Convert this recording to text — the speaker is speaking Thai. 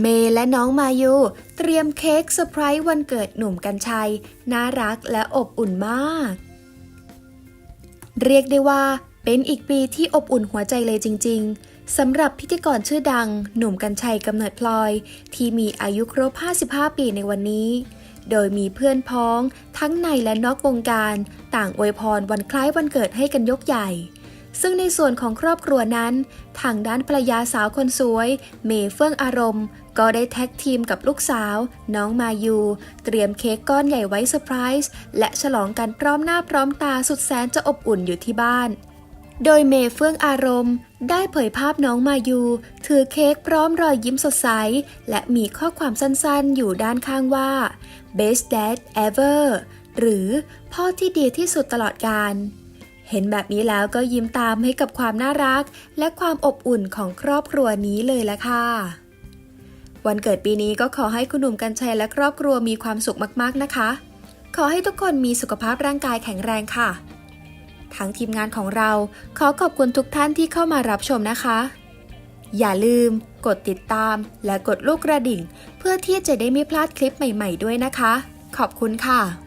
เมย์และน้องมายูเตรียมเค้กเซอร์ไพรส์วันเกิดหนุ่มกัญชัย น่ารักและอบอุ่นมาก เรียกได้ว่า เป็นอีกปีที่อบอุ่นหัวใจเลยจริง ๆสำหรับพิธีกรชื่อดัง หนุ่มกัญชัยกำเนิดพลอย ที่มีอายุครบ 55 ปีในวันนี้ โดยมีเพื่อนพ้อง ทั้งในและนอกวงการ ต่างอวยพรวันคล้ายวันเกิดให้กันยกใหญ่ ซึ่งในส่วนของครอบครัวนั้น ทางด้านภรรยาสาวคนสวย เมเฟื่องอารมณ์ ก็ได้แท็กทีมกับลูกสาว น้องมายู เตรียมเค้กก้อนใหญ่ไว้เซอร์ไพรส์และฉลองกันพร้อมหน้าพร้อมตาสุดแสนจะอบอุ่นอยู่ที่บ้าน โดยเมเฟื่องอารมณ์ ได้เผยภาพน้องมายู ถือเค้กพร้อมรอยยิ้มสดใส และมีข้อความสั้นๆ อยู่ด้านข้างว่า best dad ever หรือพ่อที่ดีที่สุดตลอดกาล เห็นแบบนี้แล้วก็ยิ้มตามให้กับความน่ารัก และความอบอุ่นของครอบครัวนี้เลยละค่ะ วันเกิดปีนี้ก็ขอให้คุณหนุ่มกัญชัยและครอบครัวมีความสุขมากๆนะคะ ขอให้ทุกคนมีสุขภาพร่างกายแข็งแรงค่ะทั้งทีมงานของเราขอขอบคุณทุกท่านที่เข้ามารับชมนะคะ อย่าลืม กดติดตามและกดลูกกระดิ่ง เพื่อที่จะได้ไม่พลาดคลิปใหม่ ๆ ด้วยนะคะ ขอบคุณค่ะ